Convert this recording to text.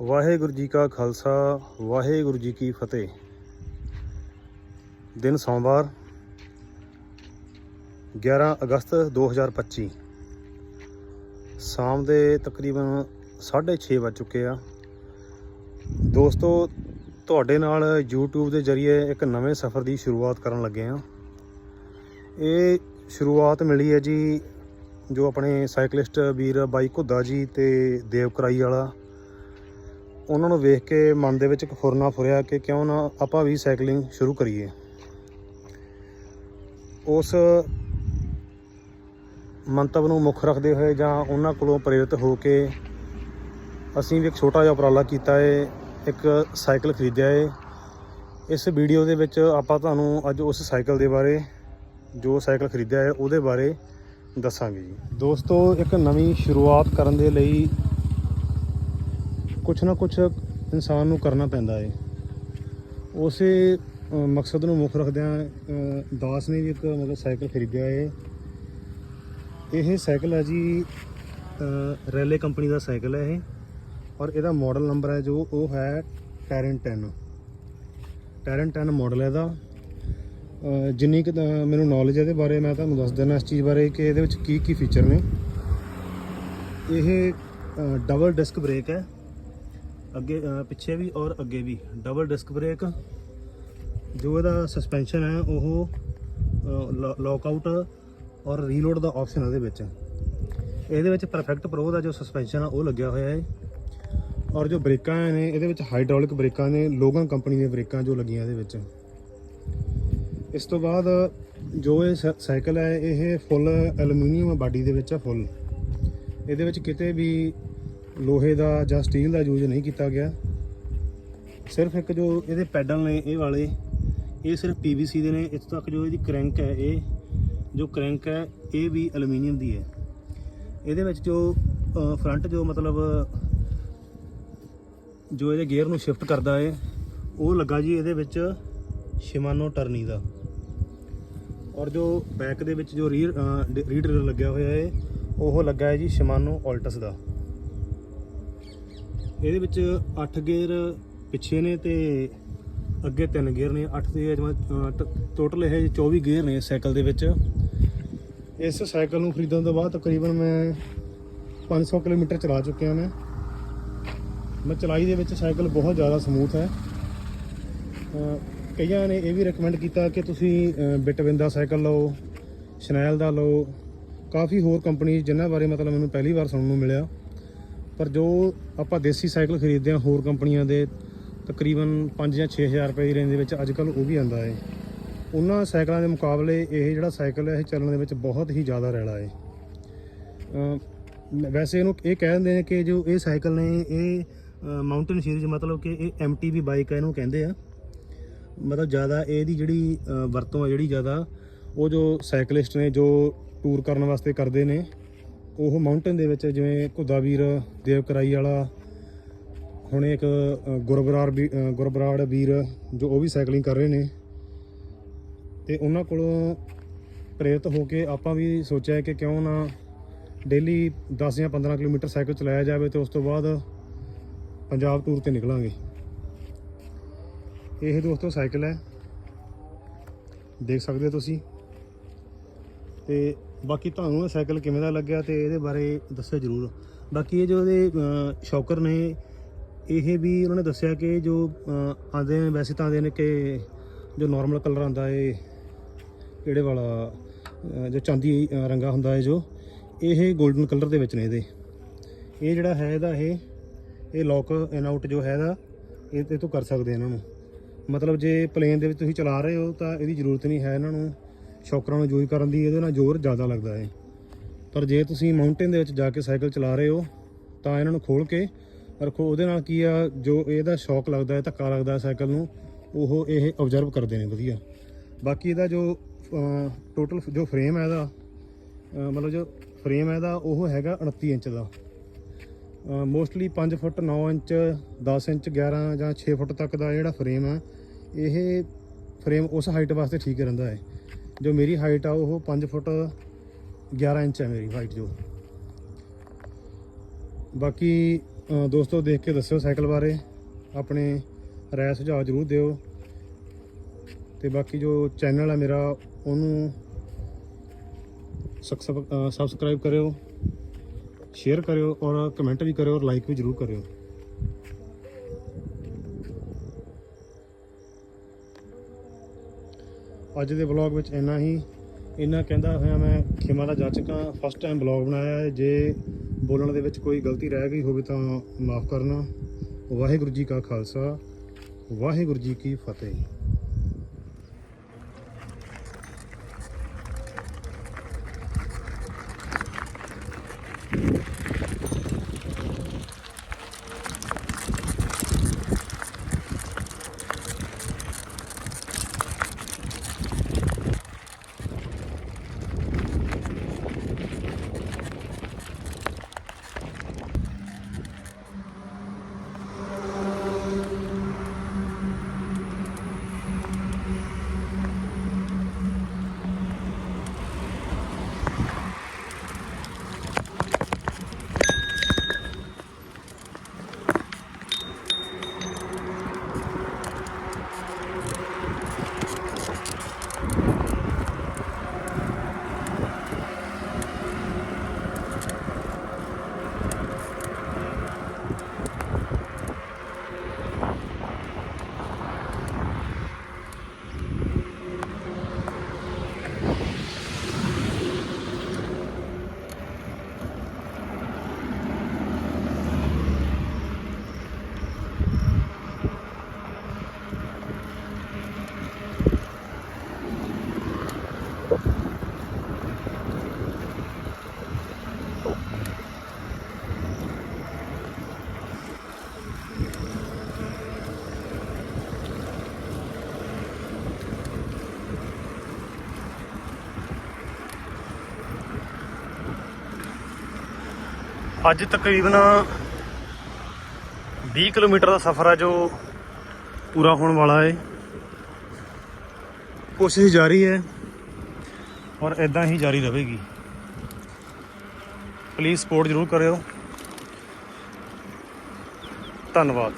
ਵਾਹਿਗੁਰੂ ਜੀ ਕਾ ਖਾਲਸਾ, ਵਾਹਿਗੁਰੂ ਜੀ ਕੀ ਫਤਿਹ। ਦਿਨ ਸੋਮਵਾਰ 11 ਅਗਸਤ 2025 ਸ਼ਾਮ ਦੇ ਤਕਰੀਬਨ 6:30 ਵੱਜ ਚੁੱਕੇ ਆ। ਦੋਸਤੋ, ਤੁਹਾਡੇ ਨਾਲ YouTube ਦੇ ਜ਼ਰੀਏ ਇੱਕ ਨਵੇਂ ਸਫ਼ਰ ਦੀ ਸ਼ੁਰੂਆਤ ਕਰਨ ਲੱਗੇ ਆ। ਇਹ ਸ਼ੁਰੂਆਤ ਮਿਲੀ ਹੈ ਜੀ, ਜੋ ਆਪਣੇ ਸਾਈਕਲਿਸਟ ਵੀਰ ਬਾਈ ਘੁੱਦਾ ਜੀ ਤੇ ਦੇਵਕਰਾਈ ਵਾਲਾ। ਉਹਨਾਂ ਨੂੰ ਵੇਖ ਕੇ ਮਨ ਦੇ ਵਿੱਚ ਇੱਕ ਫੁਰਨਾ ਫੁਰਿਆ ਕਿ ਕਿਉਂ ਨਾ ਆਪਾਂ ਵੀ ਸਾਈਕਲਿੰਗ ਸ਼ੁਰੂ ਕਰੀਏ। ਉਸ ਮੰਤਵ ਨੂੰ ਮੁੱਖ ਰੱਖਦੇ ਹੋਏ ਜਾਂ ਉਹਨਾਂ ਕੋਲੋਂ ਪ੍ਰੇਰਿਤ ਹੋ ਕੇ ਅਸੀਂ ਵੀ ਇੱਕ ਛੋਟਾ ਜਿਹਾ ਉਪਰਾਲਾ ਕੀਤਾ ਹੈ ਇੱਕ ਸਾਈਕਲ ਖਰੀਦਿਆ ਹੈ ਇਸ ਵੀਡੀਓ ਦੇ ਵਿੱਚ ਆਪਾਂ ਤੁਹਾਨੂੰ ਅੱਜ ਉਸ ਸਾਈਕਲ ਦੇ ਬਾਰੇ, ਜੋ ਸਾਈਕਲ ਖਰੀਦਿਆ ਹੈ, ਉਹਦੇ ਬਾਰੇ ਦੱਸਾਂਗੇ ਜੀ। ਦੋਸਤੋ, ਇੱਕ ਨਵੀਂ ਸ਼ੁਰੂਆਤ ਕਰਨ ਦੇ ਲਈ ਕੁਛ ਨਾ ਕੁਛ ਇਨਸਾਨ ਨੂੰ ਕਰਨਾ ਪੈਂਦਾ ਹੈ ਉਸੇ ਮਕਸਦ ਨੂੰ ਮੁੱਖ ਰੱਖਦਿਆਂ ਦਾਸ ਨੇ ਵੀ ਇੱਕ, ਮਤਲਬ, ਸਾਈਕਲ ਖਰੀਦਿਆ ਹੈ ਇਹ ਸਾਈਕਲ ਹੈ ਜੀ ਰੈਲੇ ਕੰਪਨੀ ਦਾ ਸਾਈਕਲ ਹੈ ਇਹ। ਔਰ ਇਹਦਾ ਮਾਡਲ ਨੰਬਰ ਹੈ ਜੋ ਉਹ ਹੈ ਟੈਰਨ 10 ਟੈਰਨ 10 ਮਾਡਲ ਹੈ ਇਹਦਾ। ਜਿੰਨੀ ਕੁ ਮੈਨੂੰ ਨੌਲੇਜ ਇਹਦੇ ਬਾਰੇ, ਮੈਂ ਤੁਹਾਨੂੰ ਦੱਸ ਦਿੰਦਾ ਇਸ ਚੀਜ਼ ਬਾਰੇ ਕਿ ਇਹਦੇ ਵਿੱਚ ਕੀ ਕੀ ਫੀਚਰ ਨੇ। ਇਹ ਡਬਲ ਡਿਸਕ ਬ੍ਰੇਕ ਹੈ। ਅੱਗੇ ਪਿੱਛੇ ਵੀ ਔਰ ਅੱਗੇ ਵੀ। ਡਬਲ ਡਿਸਕ ਬ੍ਰੇਕ ਜੋ ਇਹਦਾ ਸਸਪੈਂਸ਼ਨ ਹੈ, ਉਹ ਲੌਕ ਆਊਟ ਔਰ ਰੀਲੋਡ ਦਾ ਆਪਸ਼ਨ ਇਹਦੇ ਵਿੱਚ। ਇਹਦੇ ਵਿੱਚ ਪਰਫੈਕਟ ਪ੍ਰੋ ਦਾ ਜੋ ਸਸਪੈਂਸ਼ਨ ਆ, ਉਹ ਲੱਗਿਆ ਹੋਇਆ ਹੈ। ਔਰ ਜੋ ਬ੍ਰੇਕਾਂ ਨੇ, ਇਹਦੇ ਵਿੱਚ ਹਾਈਡ੍ਰੋਲਿਕ ਬ੍ਰੇਕਾਂ ਨੇ ਲੋਗਨ ਕੰਪਨੀ ਦੀਆਂ ਬ੍ਰੇਕਾਂ ਜੋ ਲੱਗੀਆਂ ਇਹਦੇ ਵਿੱਚ। ਇਸ ਤੋਂ ਬਾਅਦ ਜੋ ਇਹ ਸਾ- ਸਾਈਕਲ ਹੈ, ਇਹ ਫੁੱਲ ਐਲੂਮੀਨੀਅਮ ਬਾਡੀ ਦੇ ਵਿੱਚ ਆ ਫੁੱਲ ਇਹਦੇ ਵਿੱਚ ਕਿਤੇ ਵੀ ਲੋਹੇ ਦਾ ਜਾਂ ਸਟੀਲ ਦਾ ਯੂਜ਼ ਨਹੀਂ ਕੀਤਾ ਗਿਆ। ਸਿਰਫ ਇੱਕ ਜੋ ਇਹਦੇ ਪੈਡਲ ਨੇ, ਇਹ ਵਾਲੇ, ਇਹ ਸਿਰਫ PVC ਦੇ ਨੇ। ਇੱਥੋਂ ਤੱਕ ਜੋ ਇਹਦੀ ਕ੍ਰੈਂਕ ਹੈ, ਇਹ ਜੋ ਕ੍ਰੈਂਕ ਹੈ, ਇਹ ਵੀ ਐਲੂਮੀਨੀਅਮ ਦੀ ਹੈ। ਇਹਦੇ ਵਿੱਚ ਜੋ ਫਰੰਟ ਜੋ ਮਤਲਬ, ਜੋ ਇਹਦੇ ਗੇਅਰ ਨੂੰ ਸ਼ਿਫਟ ਕਰਦਾ ਹੈ, ਉਹ ਲੱਗਾ ਜੀ ਇਹਦੇ ਵਿੱਚ ਸ਼ਿਮਾਨੋ ਟਰਨੀ ਦਾ। ਔਰ ਜੋ ਬੈਕ ਦੇ ਵਿੱਚ ਜੋ ਰੀਰ ਰੀਡਰ ਲੱਗਿਆ ਹੋਇਆ ਹੈ, ਉਹ ਲੱਗਾ ਹੈ ਜੀ ਸ਼ਿਮਾਨੋ ਆਲਟਸ ਦਾ। ਇਹਦੇ ਵਿੱਚ 8 ਗੇਅਰ ਪਿੱਛੇ ਨੇ ਤੇ ਅੱਗੇ 3 ਗੇਅਰ ਨੇ। 8 ਦੇ ਟੋਟਲ ਇਹ 24 ਗੇਅਰ ਨੇ ਇਸ ਸਾਈਕਲ ਦੇ ਵਿੱਚ। ਇਸ ਸਾਈਕਲ ਨੂੰ ਖਰੀਦਣ ਤੋਂ ਬਾਅਦ ਤਕਰੀਬਨ ਮੈਂ 500 ਕਿਲੋਮੀਟਰ ਚਲਾ ਚੁੱਕਿਆ ਮੈਂ। ਮੈਂ ਚਲਾਈ ਦੇ ਵਿੱਚ ਸਾਈਕਲ ਬਹੁਤ ਜ਼ਿਆਦਾ ਸਮੂਥ ਹੈ। ਕਈਆਂ ਨੇ ਇਹ ਵੀ ਰეკਮੈਂਡ ਕੀਤਾ ਕਿ ਤੁਸੀਂ, ਅਹ ਬਿਟਵਿਨ ਦਾ ਸਾਈਕਲ ਲਓ, ਸ਼ਨੈਲ ਦਾ ਲਓ। ਕਾਫੀ ਹੋਰ ਕੰਪਨੀ ਜਿਨ੍ਹਾਂ ਬਾਰੇ ਮਤਲਬ ਮੈਨੂੰ ਪਹਿਲੀ ਵਾਰ ਸੁਣਨ ਨੂੰ ਮਿਲਿਆ। ਪਰ ਜੋ ਆਪਾਂ ਦੇਸੀ ਸਾਈਕਲ ਖਰੀਦਦੇ ਹਾਂ, ਹੋਰ ਕੰਪਨੀਆਂ ਦੇ, ਤਕਰੀਬਨ 5 ਜਾਂ 6000 ਰੁਪਏ ਦੀ ਰੇਂਜ ਦੇ ਵਿੱਚ ਅੱਜ ਕੱਲ ਉਹ ਵੀ ਆਂਦਾ ਹੈ। ਉਹਨਾਂ ਸਾਈਕਲਾਂ ਦੇ ਮੁਕਾਬਲੇ ਇਹ ਜਿਹੜਾ ਸਾਈਕਲ ਹੈ, ਇਹ ਚੱਲਣ ਦੇ ਵਿੱਚ ਬਹੁਤ ਹੀ ਜ਼ਿਆਦਾ ਰੈਲਾ ਹੈ। ਵੈਸੇ ਇਹਨੂੰ ਇਹ ਕਹਿ ਦਿੰਦੇ ਨੇ ਕਿ ਜੋ ਇਹ ਸਾਈਕਲ ਨੇ, ਇਹ ਮਾਊਂਟੇਨ ਸੀਰੀਜ਼ ਮਤਲਬ ਕਿ ਇਹ MTB ਬਾਈਕ ਹੈ ਇਹਨੂੰ ਕਹਿੰਦੇ ਆ। ਮਤਲਬ ਜ਼ਿਆਦਾ ਇਹਦੀ ਜਿਹੜੀ ਵਰਤੋਂ ਆ, ਜਿਹੜੀ ਜ਼ਿਆਦਾ ਉਹ ਜੋ ਸਾਈਕਲਿਸਟ ਨੇ ਜੋ ਟੂਰ ਕਰਨ ਵਾਸਤੇ ਕਰਦੇ ਨੇ ਉਹ ਮਾਊਂਟੇਨ ਦੇ ਵਿੱਚ ਜਿਵੇਂ ਘੁੱਦਾ ਵੀਰ ਦੇਵ ਵਾਲਾ, ਹੁਣ ਇੱਕ ਗੁਰਬਰਾੜ ਵੀ ਗੁਰਬਰਾੜ ਵੀਰ ਜੋ ਉਹ ਵੀ ਸਾਈਕਲਿੰਗ ਕਰ ਰਹੇ ਨੇ। ਤੇ ਉਹਨਾਂ ਕੋਲੋਂ ਪ੍ਰੇਰਿਤ ਹੋ ਕੇ ਆਪਾਂ ਵੀ ਸੋਚਿਆ ਕਿ ਕਿਉਂ ਨਾ ਡੇਲੀ 10 ਜਾਂ 15 ਕਿਲੋਮੀਟਰ ਸਾਈਕਲ ਚਲਾਇਆ ਜਾਵੇ ਤੇ ਉਸ ਤੋਂ ਬਾਅਦ ਪੰਜਾਬ ਟੂਰ ਤੇ ਨਿਕਲਾਂਗੇ। ਇਹ ਦੋਸਤੋ ਸਾਈਕਲ ਹੈ। ਦੇਖ ਸਕਦੇ ਹੋ ਤੁਸੀਂ। ਤੇ ਬਾਕੀ ਤੁਹਾਨੂੰ ਇਹ ਸਾਈਕਲ ਕਿਵੇਂ ਦਾ ਲੱਗਿਆ ਤੇ ਇਹਦੇ ਬਾਰੇ ਦੱਸਿਓ ਜਰੂਰ। ਬਾਕੀ ਇਹ ਜੋ ਇਹਦੇ ਅ, ਸ਼ੌਕਰ ਨੇ ਇਹ ਵੀ ਉਹਨਾਂ ਨੇ ਦੱਸਿਆ ਕਿ ਜੋ ਅ, ਆਉਂਦੇ ਨੇ ਵੈਸੇ ਤਾਂ ਆਉਂਦੇ ਨੇ ਕਿ ਜੋ ਨਾਰਮਲ ਕਲਰ ਆਉਂਦਾ ਏ ਕਿਹੜੇ ਵਾਲਾ ਜੋ ਚਾਂਦੀ ਰੰਗਾ ਹੁੰਦਾ ਹੈ ਜੋ ਇਹ 골ਡਨ ਕਲਰ ਦੇ ਵਿੱਚ ਨੇ ਇਹਦੇ। ਇਹ ਜਿਹੜਾ ਹੈ ਇਹਦਾ ਇਹ ਇਹ ਲੌਕ ਇਨ ਆਊਟ ਜੋ ਹੈ ਇਹਦਾ ਇਹ ਇਹ ਤੋਂ ਕਰ ਸਕਦੇ ਇਹਨਾਂ ਨੂੰ। ਮਤਲਬ ਜੇ ਪਲੇਨ ਦੇ ਵਿੱਚ ਤੁਸੀਂ ਚਲਾ ਰਹੇ ਹੋ ਤਾਂ ਇਹਦੀ ਜ਼ਰੂਰਤ ਨਹੀਂ ਹੈ ਇਹਨਾਂ ਨੂੰ। ਸ਼ੌਕਰਾਂ ਨੂੰ ਯੂਜ਼ ਕਰਨ ਦੀ ਇਹਦੇ ਨਾਲ ਜ਼ੋਰ ਜ਼ਿਆਦਾ ਲੱਗਦਾ ਹੈ। ਪਰ ਜੇ ਤੁਸੀਂ ਮਾਊਂਟੇਨ ਦੇ ਵਿੱਚ ਜਾ ਕੇ ਸਾਈਕਲ ਚਲਾ ਰਹੇ ਹੋ, ਤਾਂ ਇਹਨਾਂ ਨੂੰ ਖੋਲ ਕੇ ਰੱਖੋ। ਉਹਦੇ ਨਾਲ ਕੀ ਆ, ਜੋ ਇਹਦਾ ਸ਼ੌਕ ਲੱਗਦਾ ਹੈ, ਧੱਕਾ ਲੱਗਦਾ ਹੈ ਸਾਈਕਲ ਨੂੰ, ਉਹ ਇਹ ਆਬਜ਼ਰਵ ਕਰਦੇ ਨੇ, ਵਧੀਆ। ਬਾਕੀ ਇਹਦਾ ਜੋ ਟੋਟਲ ਜੋ ਫਰੇਮ ਹੈ ਇਹਦਾ ਮਤਲਬ ਜੋ ਫਰੇਮ ਹੈ ਇਹਦਾ, ਉਹ ਹੈਗਾ 29 ਇੰਚ ਦਾ। ਮੋਸਟਲੀ 5 ਫੁੱਟ 9 ਇੰਚ 10 ਇੰਚ 11 ਜਾਂ 6 ਫੁੱਟ ਤੱਕ ਦਾ ਜਿਹੜਾ ਫਰੇਮ ਆ, ਇਹ ਫਰੇਮ ਉਸ ਹਾਈਟ ਵਾਸਤੇ ਠੀਕ ਰਹਿੰਦਾ ਹੈ। ਜੋ ਮੇਰੀ ਹਾਈਟ ਆ, ਉਹ 5 ਫੁੱਟ 11 ਇੰਚ ਹੈ ਮੇਰੀ ਹਾਈਟ ਜੋ। ਬਾਕੀ ਦੋਸਤੋ, ਦੇਖ ਕੇ ਦੱਸਿਓ ਸਾਈਕਲ ਬਾਰੇ। ਆਪਣੇ ਰਾਏ ਸੁਝਾਅ ਜ਼ਰੂਰ ਦਿਓ। ਤੇ ਬਾਕੀ ਜੋ ਚੈਨਲ ਆ ਮੇਰਾ, ਉਹਨੂੰ ਸਬਸਕ੍ਰਾਈਬ ਕਰਿਓ ਸ਼ੇਅਰ ਕਰਿਓ ਔਰ ਕਮੈਂਟ ਵੀ ਕਰਿਓ ਔਰ ਲਾਈਕ ਵੀ ਜ਼ਰੂਰ ਕਰਿਓ। ਅੱਜ ਦੇ ਵਲੌਗ ਵਿੱਚ ਇੰਨਾ ਹੀ। ਇੰਨਾ ਕਹਿੰਦਾ ਹੋਇਆ ਮੈਂ, ਖਿਮਾ ਦਾ ਜਾਚਕ ਹਾਂ ਫਸਟ ਟਾਈਮ ਵਲੌਗ ਬਣਾਇਆ ਹੈ। ਜੇ ਬੋਲਣ ਦੇ ਵਿੱਚ ਕੋਈ ਗਲਤੀ ਰਹਿ ਗਈ ਹੋਵੇ ਤਾਂ ਮਾਫ ਕਰਨਾ। ਵਾਹਿਗੁਰੂ ਜੀ ਕਾ ਖਾਲਸਾ, ਵਾਹਿਗੁਰੂ ਜੀ ਕੀ ਫਤਿਹ। ਅੱਜ ਤਕਰੀਬਨ 20 ਕਿਲੋਮੀਟਰ ਦਾ ਸਫ਼ਰ ਹੈ ਜੋ ਪੂਰਾ ਹੋਣ ਵਾਲਾ ਹੈ। ਕੋਸ਼ਿਸ਼ ਜਾਰੀ ਹੈ ਔਰ ਇਦਾਂ ਹੀ ਜਾਰੀ ਰਹੇਗੀ। ਪਲੀਜ਼ ਸਪੋਰਟ ਜ਼ਰੂਰ ਕਰਿਓ। ਧੰਨਵਾਦ।